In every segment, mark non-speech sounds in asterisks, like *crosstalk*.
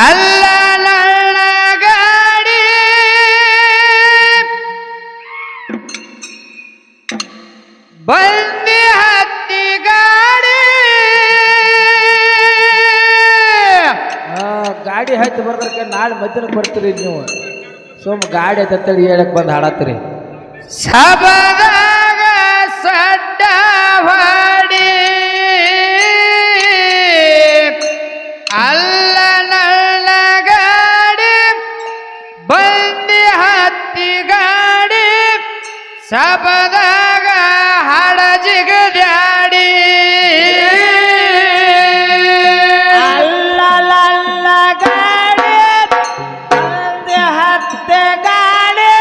ಅಲ್ಲ ನನ್ನ ಗಾಡಿ. ಬಂದಿ ಹತ್ತಿ ಗಾಡಿ. ಗಾಡಿ ಹತ್ತಿ ಬರ್ದಕ್ಕೆ ನಾಳೆ ಮಧ್ಯಾಹ್ನ ಬರ್ತೀರಿ ನೀವು. ಸುಮ್ಮ ಗಾಡಿ ಹತ್ತಿ ಹೇಳಕ್ ಬಂದು ಹಾಡತ್ತೀರಿ. ಸಬದಾಗ ಸಬದಾಗ ಜಿಗದಾಡಿ ಅಲ್ಲಲ್ಲ ಗಾಡಿ ಹತ್ತೆ ಗಾಡಿ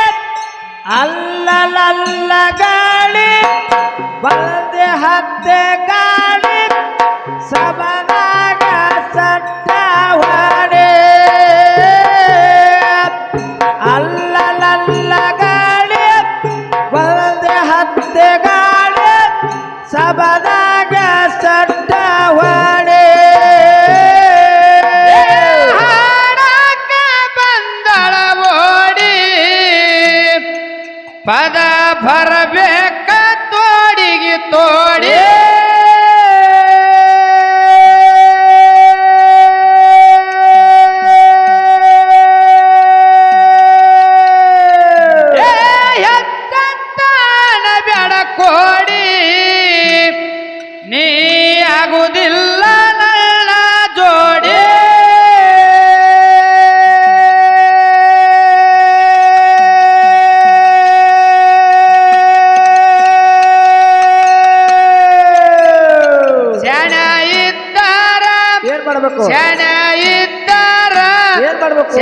ಅಲ್ಲಲ್ಲ ಗಾಡಿ ಬಂದೆ ಹತ್ತೆ ಗಾಡಿ ಗಾಡಿ ಸಬನಾಗ ಸಟ್ಟ ಹಾಡಕ ಬಂದಳ ಓಡಿ. ಪದ ಮಾಡ್ಬೇಕು? ಏನ್ ಮಾಡ್ಬೇಕು?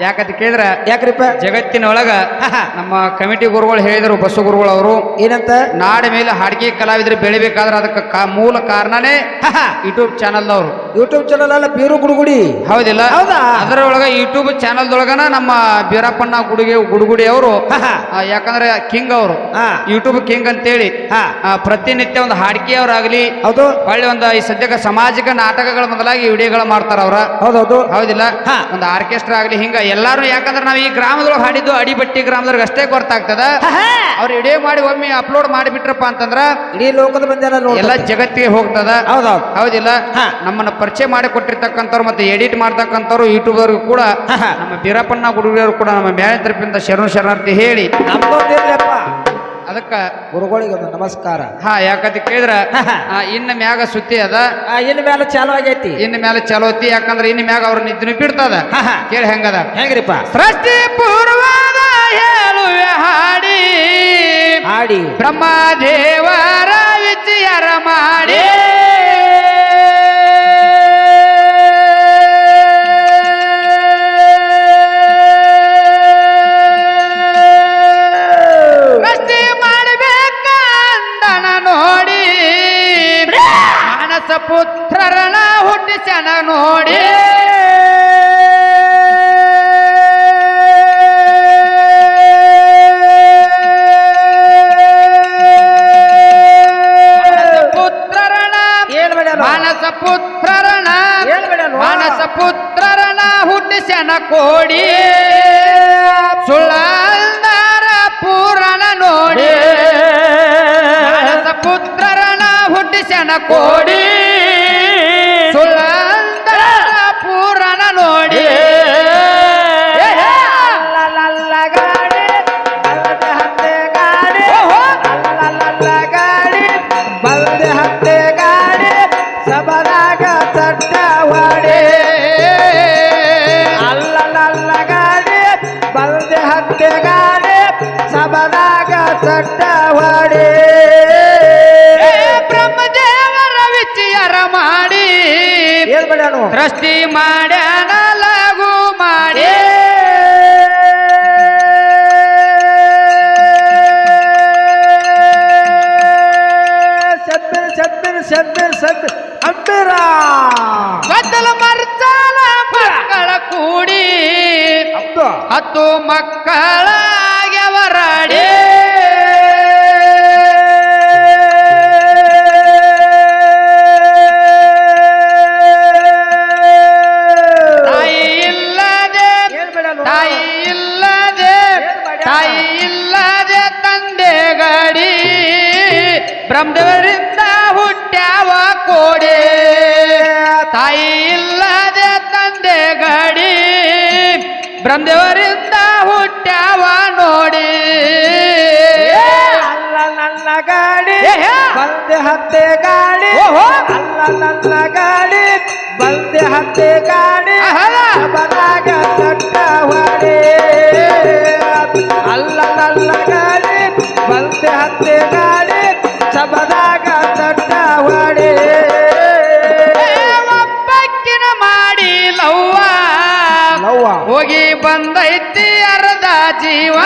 ಯಾಕಂತ ಕೇಳಿದ್ರ ಯಾಕ್ರಿಪ್ಪ ಜಗತ್ತಿನೊಳಗ ನಮ್ಮ ಕಮಿಟಿ ಗುರುಗಳು ಹೇಳಿದರು ಬಸವ ಗುರುಗಳು ಅವರು. ಏನಂತ? ನಾಡ ಮೇಲೆ ಹಾಡಿಗೆ ಕಲಾವಿದರು ಬೆಳಿಬೇಕಾದ್ರೆ ಅದಕ್ಕೆ ಮೂಲ ಕಾರಣನೇ ಯೂಟ್ಯೂಬ್ ಚಾನಲ್ದವರು ಯೂಟ್ಯೂಬ್ ಚಾನಲ್ ಅಲ್ಲ ಬೀರು ಗುಡುಗುಡಿ ಹೌದಿಲ್ಲ? ಹೌದಾ? ಅದರೊಳಗ ಯೂಟ್ಯೂಬ್ ಚಾನಲ್ದೊಳಗನ ನಮ್ಮ ಬೀರಪ್ಪಣ್ಣ ಗುಡುಗೆ ಗುಡುಗುಡಿ ಅವರು ಯಾಕಂದ್ರೆ ಕಿಂಗ್ ಅವರು. ಯೂಟ್ಯೂಬ್ ಕಿಂಗ್ ಅಂತೇಳಿ ಪ್ರತಿನಿತ್ಯ ಒಂದು ಹಾಡಿಕೆಯವರಾಗಲಿ ಹೌದು. ಒಳ್ಳೆ ಒಂದು ಈ ಸದ್ಯಕ್ಕೆ ಸಾಮಾಜಿಕ ನಾಟಕಗಳ ಮೊದಲಾಗಿ ವಿಡಿಯೋಗಳು ಮಾಡ್ತಾರ ಅವ್ರ. ಹೌದೌದು. ಹೌದಿಲ್ಲ. ಒಂದು ಆರ್ಕೆಸ್ಟ್ರಾ ಆಗ್ಲಿ ಹಿಂಗ ಎಲ್ಲಾರು ಯಾಕಂದ್ರೆ ನಾವು ಈ ಗ್ರಾಮದೊಳಗೆ ಹಾಡಿದ್ದು ಅಡಿಬಟ್ಟಿ ಗ್ರಾಮದೊಳಗೆ ಅಷ್ಟೇ ಗೊತ್ತಾಗ್ತದ. ಅವ್ರು ವಿಡಿಯೋ ಮಾಡಿ ಒಮ್ಮೆ ಅಪ್ಲೋಡ್ ಮಾಡಿಬಿಟ್ರಪ್ಪ ಅಂತಂದ್ರ ಇಡೀ ಲೋಕದ ಬಂದ ಎಲ್ಲ ಜಗತ್ತಿಗೆ ಹೋಗ್ತದ. ಹೌದೌದು. ಹೌದಿಲ್ಲ. ನಮ್ಮನ್ನ ಪರಿಚಯ ಮಾಡಿಕೊಟ್ಟಿರ್ತಕ್ಕಂಥವ್ರು ಮತ್ತು ಎಡಿಟ್ ಮಾಡ್ತಕ್ಕಂಥವ್ರು ಯೂಟ್ಯೂಬರ್ *laughs* ಕೂಡ ನಮ್ಮ ಬೀರಪ್ಪಣ್ಣ ಗುಡುಗಿಯವರು ಕೂಡ ನಮ್ಮ ಮ್ಯಾಲೆ ತರಪಿಂದ ಶರಣ ಶರಣಾರ್ಥಿ ಹೇಳಿ. ಅದಕ್ಕೆ ಗುರುಗಳಿಗೆ ಒಂದು ನಮಸ್ಕಾರ. ಹಾ ಯಾಕಂತ ಕೇಳಿದ್ರ *laughs* ಇನ್ನು ಇನ್ನ ಮ್ಯಾಗ ಸುತ್ತಿ ಅದ. ಇನ್ನು ಮೇಲೆ ಚಾಲು ಆಗೈತಿ. ಇನ್ನು ಮ್ಯಾಲ ಚಾಲು ಐತಿ ಯಾಕಂದ್ರೆ ಇನ್ನು ಮ್ಯಾಗ ಅವ್ರ ನಿದ್ದೆ ಬಿಡ್ತದ. ಕೇಳಿ ಹೆಂಗದ? ಹೆಂಗ್ರಿಪ್ಪ? ಸೃಷ್ಟಿ ಪೂರ್ವದ ಹೇಳುವೆ ಹಾಡಿ. ಹಾಡಿ. ಬ್ರಹ್ಮದೇವರ ವಿಚಾರ ಮಾಡಿ. ದಾಸಪುತ್ರರಣ ಹುಟ್ಟಿಸನ ನೋಡಿ ಮಾನಸ ಪುತ್ರರಣ ಮಾನಸ ಪುತ್ರರಣ ಹುಟ್ಟಿಸನ ಕೋಡಿ ಸುಳ್ಳಾರ ಪೂರಣ ನೋಡಿ. ಮಾನಸ ಪುತ್ರರಣ ಹುಟ್ಟಿಸನ ಕೋಡಿ ಸೃಷ್ಟಿ ಮಾಡ ಬ್ರಹ್ಮದೇವರಿಂದ ಹುಟ್ಟ್ಯಾವ ಕೋಡಿ. ತಾಯಿ ಇಲ್ಲದೆ ತಂದೆ ಗಡಿ ಬ್ರಹ್ಮದೇವರಿಂದ ಹುಟ್ಟ್ಯಾವ ನೋಡಿ. ಅಲ್ಲ ನನ್ನ ಗಾಡಿ ಬಂದೆ ಹತ್ತೆ ಗಾಡಿ. ಅಲ್ಲ ನನ್ನ ಗಾಡಿ ಬಂದೆ ಹತ್ತೆ ಗಾಡಿ. ಹೋಗಿ ಬಂದೈತಿ ಅರ್ಧ ಜೀವ.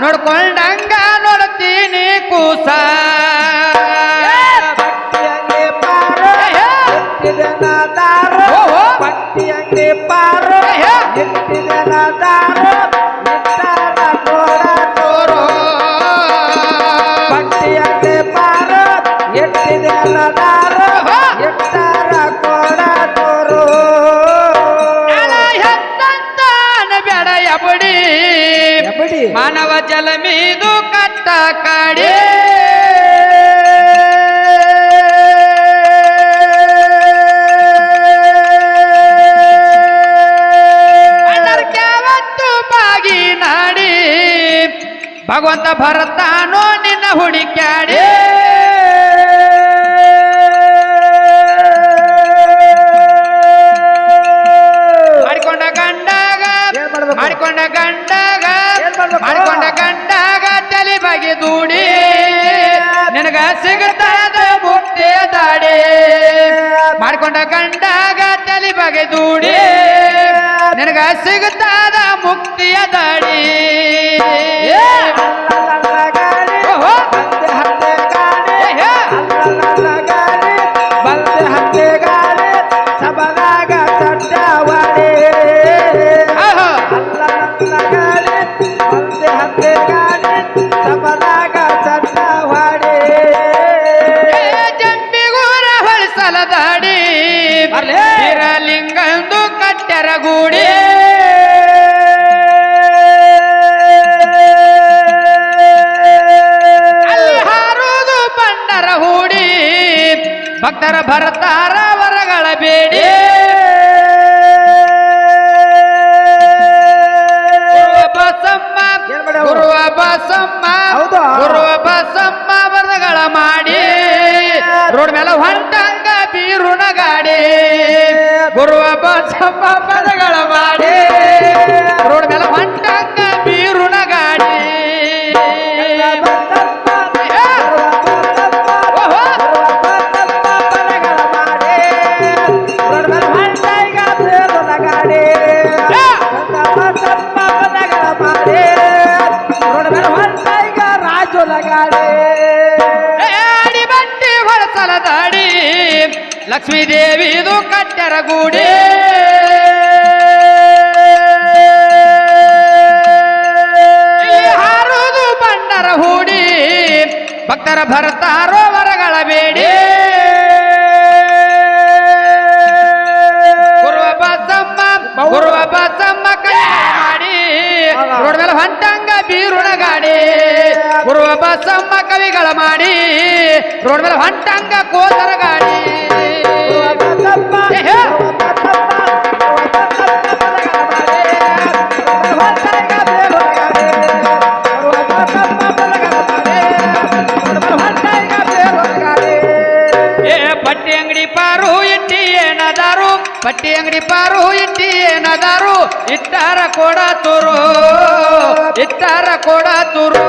ನೋಡ್ಕೊಂಡಂಗ ನೋಡ್ತೀನಿ ಕೂಸಾ. ಭಗವಂತ ಭರತಾನೋ ನಿನ್ನ ಹುಡುಕ್ಯಾಡಿ. ಮಾಡಿಕೊಂಡ ಗಂಡಾಗ ಮಾಡಿಕೊಂಡ ಗಂಡಾಗ ಮಾಡಿಕೊಂಡ ಗಂಡಾಗ ತಲೆ ಬಗೆ ದೂಡಿ. ನಿನಗ ಸಿಗತಾದ ಮುಕ್ತಿ ದಾಡಿ. ಮಾಡಿಕೊಂಡ ಗಂಡಾಗ ತಲೆ ಬಗೆ ದೂಡಿ. ನಿನಗ ಸಿಗತಾದ ಮುಕ್ತಿಯ ದಾಡಿ. ಭಕ್ತರ ಭರತಾರ ವರಗಳ ಬೇಡಿ ಬಸಮ್ಮ ಗುರುವ ಬಸಮ್ಮ ಗುರುವ ಬಸಮ್ಮ ವರಗಳ ಮಾಡಿ. ರೋಡ್ ಮೇಲೆ ಹೊಂಟಂಗ ಬೀರುಣ ಗಾಡಿ ಗುರುವ ಬಸಮ್ಮ ದೇವಿದು ಕಟ್ಟರ ಗೂಡಿ. ಹಾರುದು ಬಂಡರ ಹೂಡಿ. ಭಕ್ತರ ಭರತಾರೋ ವರಗಳ ಬೇಡಿ. ಗುರುವ ಬಸಮ್ಮ ಗುರುವ ಬಸಮ್ಮ ಮಾಡಿ. ರೋಡ್ ಮೇಲೆ ಹೊಂಟಂಗ ಬೀರುಣ ಗಾಡಿ. ಗುರುವ ಬಸಮ್ಮ ಕವಿಗಳ ಮಾಡಿ. ರೋಡ್ ಮೇಲೆ ಹೊಂಟಂಗ ಕೋತರ ಪಟ್ಟಿ ಅಂಗಡಿ ಪಾರು ಇಟ್ಟಿ ಏನದಾರು ಇಟ್ಟಾರ ಕೋಡ ತೂರು ಇಟ್ಟಾರ ಕೋಡ ತೂರು